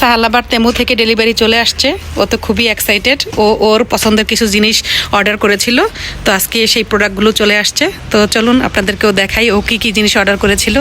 সাহালাবার তেমু থেকে ডেলিভারি চলে আসছে। ও তো খুবই এক্সাইটেড ও ওর পছন্দের কিছু জিনিস অর্ডার করেছিল। তো আজকে সেই প্রোডাক্টগুলো চলে আসছে। তো চলুন আপনাদেরকেও দেখাই ও কি কি জিনিস অর্ডার করেছিল।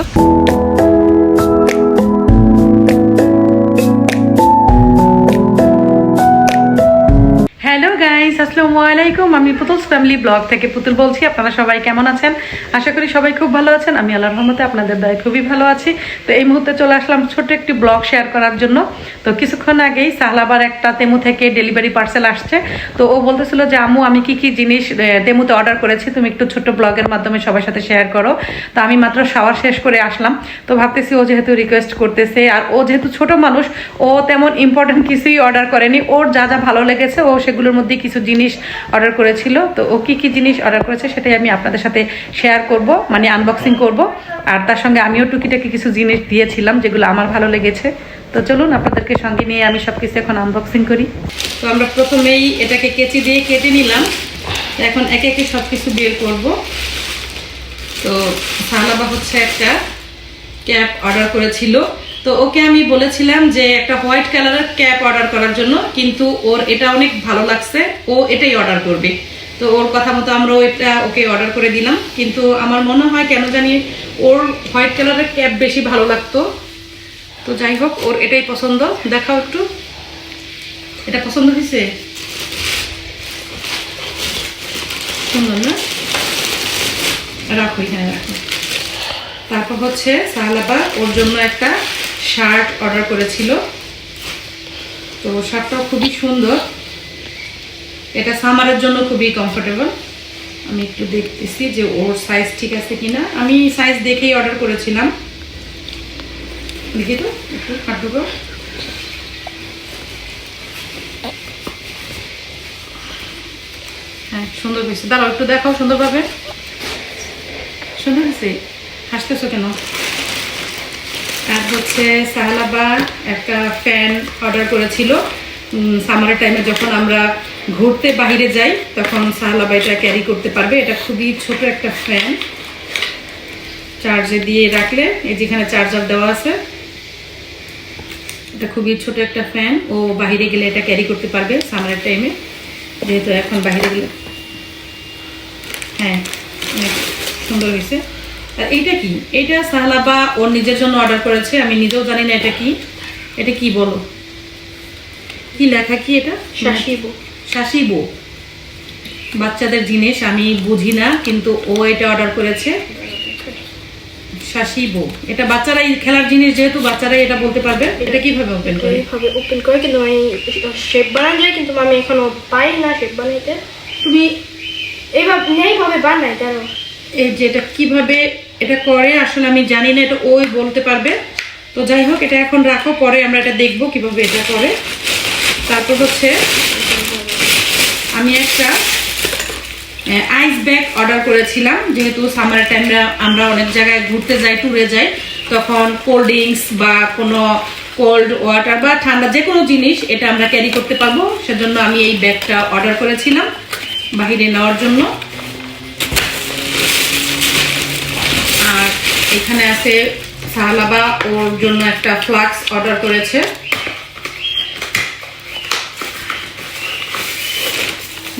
গাইস আসসালামু আলাইকুম। আমি পুতুলস ফ্যামিলি ব্লগ থেকে পুতুল বলছি। আপনারা সবাই কেমন আছেন? আশা করি সবাই খুব ভালো আছেন। আমি আল্লাহর রহমতে আপনাদের দায় খুবই ভালো আছি। তো এই মুহূর্তে চলে আসলাম ছোট্ট একটি ব্লগ শেয়ার করার জন্য। তো কিছুক্ষণ আগেই সাহলাবার একটা তেমু থেকে ডেলিভারি পার্সেল আসছে। তো ও বলতেছিল যে, আম্মু, আমি কি কি জিনিস তেমুতে অর্ডার করেছি। তুমি একটু ছোট্ট ব্লগের মাধ্যমে সবার সাথে শেয়ার করো। তো আমি মাত্র শাওয়ার শেষ করে আসলাম। তো ভাবতেছি ও যেহেতু রিকোয়েস্ট করতেছে, আর ও যেহেতু ছোট মানুষ, ও তেমন ইম্পর্টেন্ট কিছুই অর্ডার করেনি। ওর যা যা ভালো লেগেছে, ও সেগুলোর মধ্যে কিছু জিনিস অর্ডার করেছিল। তো ও কি কি জিনিস অর্ডার করেছে সেটাই আমি আপনাদের সাথে শেয়ার করব মানে আনবক্সিং করব। আর তার সঙ্গে আমিও টুকিটাকি কিছু জিনিস দিয়েছিলাম যেগুলো আমার ভালো লেগেছে। তো চলুন আপনাদেরকে সঙ্গে নিয়ে আমি সব কিছু এখন আনবক্সিং করি। তো আমরা প্রথমেই এটাকে কেচি দিয়ে কেটে নিলাম। এখন একে একে সব কিছু বের করব। তো সালাবা হচ্ছে একটা ক্যাপ অর্ডার করেছিল। তো ওকে আমি বলেছিলাম যে একটা হোয়াইট কালারের ক্যাপ অর্ডার করার জন্য, কিন্তু ওর এটা অনেক ভালো লাগছে, ও এটাই অর্ডার করবে। তো ওর কথা মতো আমরা এটা ওকে অর্ডার করে দিলাম, কিন্তু আমার মনে হয় কেন জানি ওর হোয়াইট কালারের ক্যাপ বেশি ভালো লাগতো। তো যাই হোক, ওর এটাই পছন্দ। দেখাও একটু। এটা পছন্দ হয়েছে? সুন্দর না? রাখো হ্যাঁ রাখো। তারপর হচ্ছে সাহালাবা ওর জন্য একটা শার্ট অর্ডার করেছিল। তো শার্টটাও খুবই সুন্দর। এটা সামারের জন্য খুবই কমফোর্টেবল আমি একটু দেখতেছি যে ওর সাইজ ঠিক আছে কিনা। আমি সাইজ দেখেই অর্ডার করেছিলাম। দেখি তো, একটু হাঁটুকো হ্যাঁ সুন্দর হয়েছে। দাঁড়াও, একটু দেখাও সুন্দরভাবে। সুন্দর হয়েছে? হাসতেছো কেন? আর হচ্ছে সাহালাবা একটা ফ্যান অর্ডার করেছিল। সামারের টাইমে যখন আমরা ঘুরতে বাইরে যাই, তখন সাহালাবা এটা ক্যারি করতে পারবে। এটা খুবই ছোট একটা ফ্যান চার্জে দিয়ে রাখলে, এই যেখানে চার্জার দেওয়া আছে, এটা খুবই ছোট একটা ফ্যান ও বাইরে গেলে এটা ক্যারি করতে পারবে সামারের টাইমে যেহেতু এখন বাইরে গেলে হ্যাঁ সুন্দর হয়েছে। এইটা কি? এইটা সাহলাবা ওর নিজের জন্য অর্ডার করেছে আমি নিজেও জানি না এটা কি। এটা কি বলো? কি লেখা কি এটা? শাসিবো শাসিবো বাচ্চাদের জিনিস আমি বুঝি না কিন্তু ও এটা অর্ডার করেছে। শাসিবো এটা বাচ্চারাই খেলার জিনিস যেহেতু বাচ্চারাই এটা বলতে পারবে। এটা কীভাবে ওপেন করে? এইভাবে ওপেন করে কিন্তু আমি শেপ বানানো যায় কিন্তু আমি এখনও পাই না শেপ বানাইতে। তুমি এইভাবে এইভাবে বানাই জানো এই যে এটা কীভাবে এটা করে, আসলে আমি জানি না, এটা ওই বলতে পারবে। তো যাই হোক, এটা এখন রাখো, পরে আমরা এটা দেখব কীভাবে এটা করে। তারপর হচ্ছে, আমি একটা আইস ব্যাগ অর্ডার করেছিলাম। যেহেতু সামার টাইমে আমরা অনেক জায়গায় ঘুরতে যাই ট্যুরে যাই, তখন কোল্ড ড্রিঙ্কস বা কোনো কোল্ড ওয়াটার বা ঠান্ডা যে কোনো জিনিস, এটা আমরা ক্যারি করতে পারব। সেজন্য আমি এই ব্যাগটা অর্ডার করেছিলাম, বাহিরে নেওয়ার জন্য। এখানে আছে সাহালাবা ওর জন্য একটা ফ্লাক্স অর্ডার করেছে।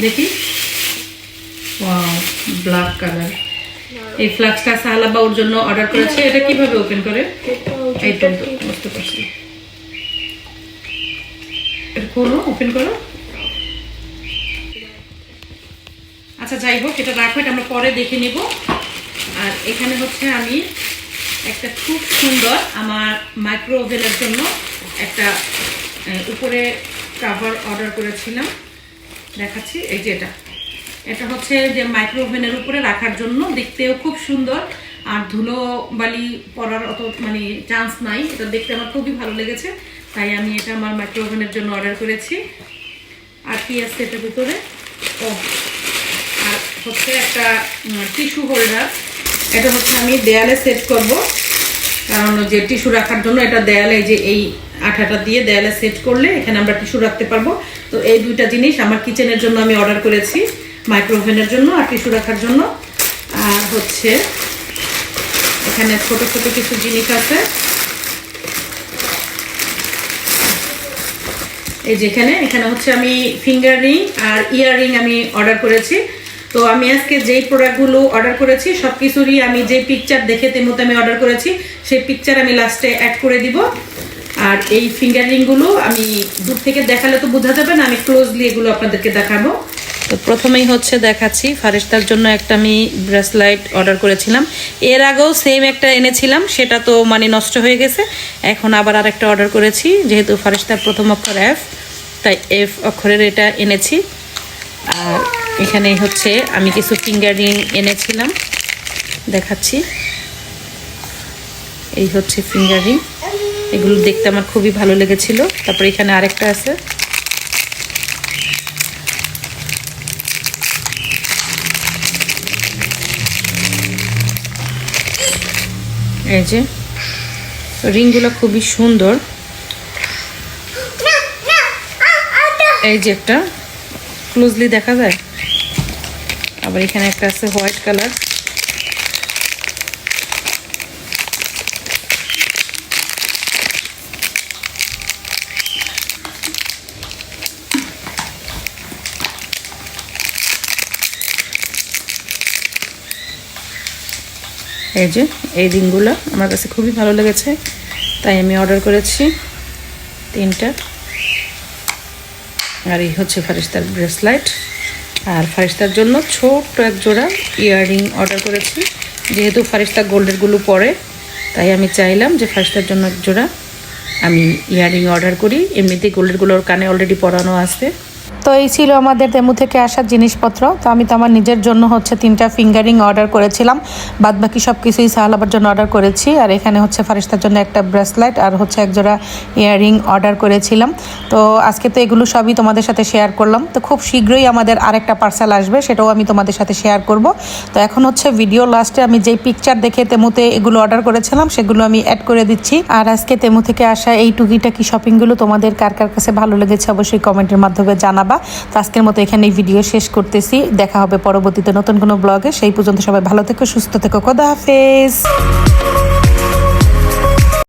দেখি। Black colour. এই ফ্লাক্সটা সাহালাবা ওর জন্য অর্ডার করেছে। এটা কীভাবে ওপেন করে? এই তো তো, বুঝতে পারছি। ওপেন করো। আচ্ছা যাই হোক এটা রাখো এটা আমরা পরে দেখে নিব। আর এখানে হচ্ছে আমি একটা খুব সুন্দর আমার মাইক্রো ওভেনের জন্য একটা উপরে কাভার অর্ডার করেছিলাম। দেখাচ্ছি, এই যে এটা। এটা হচ্ছে যে মাইক্রো ওভেনের উপরে রাখার জন্য দেখতেও খুব সুন্দর। আর ধুলো বালি পড়ার অত মানে চান্স নাই, এটা দেখতে আমার খুবই ভালো লেগেছে। তাই আমি এটা আমার মাইক্রো ওভেনের জন্য অর্ডার করেছি। আর কি আছে এটার ভিতরে? ও আর হচ্ছে একটা টিস্যু হোল্ডার এটা হচ্ছে আমি দেয়ালে সেট করব। কারণ যে টিস্যু রাখার জন্য এটা দেয়ালে যে এই আঠাটা দিয়ে দেয়ালে সেট করলে এখানে আমরা টিস্যু রাখতে পারব। তো এই দুইটা জিনিস আমার কিচেনের জন্য আমি অর্ডার করেছি মাইক্রোওভেনের জন্য আর টিস্যু রাখার জন্য। আর হচ্ছে এখানে ছোট ছোট কিছু জিনিস আছে। এই যেখানে এখানে হচ্ছে আমি ফিঙ্গার রিং আর ইয়ার রিং আমি অর্ডার করেছি। তো আমি আজকে যেই প্রোডাক্টগুলো অর্ডার করেছি সব কিছুরই আমি যে পিকচার দেখে তেমতো আমি অর্ডার করেছি, সেই পিকচার আমি লাস্টে অ্যাড করে দিব। আর এই ফিঙ্গার রিংগুলো আমি দূর থেকে দেখালে তো বোঝা যাবে না, আমি ক্লোজলি এগুলো আপনাদেরকে দেখাবো। তো প্রথমেই হচ্ছে দেখাচ্ছি ফারিস্তার জন্য একটা আমি ব্রেসলাইট অর্ডার করেছিলাম। এর আগেও সেম একটা এনেছিলাম, সেটা তো মানে নষ্ট হয়ে গেছে। এখন আবার আরেকটা অর্ডার করেছি, যেহেতু ফারিস্তার প্রথম অক্ষর এফ তাই এফ অক্ষরের এটা এনেছি। আর এখানে হচ্ছে আমি কিছু ফিঙ্গার রিং এনেছিলাম। দেখাচ্ছি। এই হচ্ছে ফিঙ্গার রিং এগুলো দেখতে আমার খুবই ভালো লেগেছিল। তারপরে এখানে আরেকটা আছে। এই যে রিংগুলো খুবই সুন্দর। এই যে একটা ক্লোজলি দেখা যায়? আবার এখানে একটা আছে হোয়াইট কালার। এই যে, এই রিংগুলো আমার কাছে খুবই ভালো লেগেছে, তাই আমি অর্ডার করেছি তিনটা। আর এই হচ্ছে ফারিস্তার ব্রেসলাইট। আর ফারিস্তার জন্য ছোট্ট এক জোড়া ইয়াররিং অর্ডার করেছি। যেহেতু ফারিস্তা গোল্ডেরগুলো পরে, তাই আমি চাইলাম যে ফারিস্তার জন্য এক জোড়া আমি ইয়াররিং অর্ডার করি। এমনিতেই গোল্ডেরগুলোর কানে অলরেডি পরানো আছে। তো এই ছিল আমাদের তেমু থেকে আসার জিনিসপত্র। তো আমি তো আমার নিজের জন্য হচ্ছে তিনটা ফিঙ্গারিং অর্ডার করেছিলাম। বাদ বাকি সব কিছুই সাহালাবার জন্য অর্ডার করেছি। আর এখানে হচ্ছে ফারিস্তার জন্য একটা ব্রেসলাইট আর হচ্ছে একজোড়া ইয়াররিং অর্ডার করেছিলাম। তো আজকে তো এগুলো সবই তোমাদের সাথে শেয়ার করলাম। তো খুব শীঘ্রই আমাদের আরেকটা পার্সেল আসবে, সেটাও আমি তোমাদের সাথে শেয়ার করব। তো এখন হচ্ছে ভিডিও লাস্টে আমি যেই পিকচার দেখে তেমুতে এগুলো অর্ডার করেছিলাম, সেগুলো আমি অ্যাড করে দিচ্ছি। আর আজকে তেমু থেকে আসা এই টুকিটাকি শপিংগুলো তোমাদের কার কার কাছে ভালো লেগেছে অবশ্যই কমেন্টের মাধ্যমে জানাবা। তো আজকের মতো এখানে ভিডিও শেষ করতেছি। দেখা হবে পরবর্তীতে নতুন কোনো ব্লগে সেই পর্যন্ত সবাই ভালো থেকো, সুস্থ থেকো। কদা হাফেজ।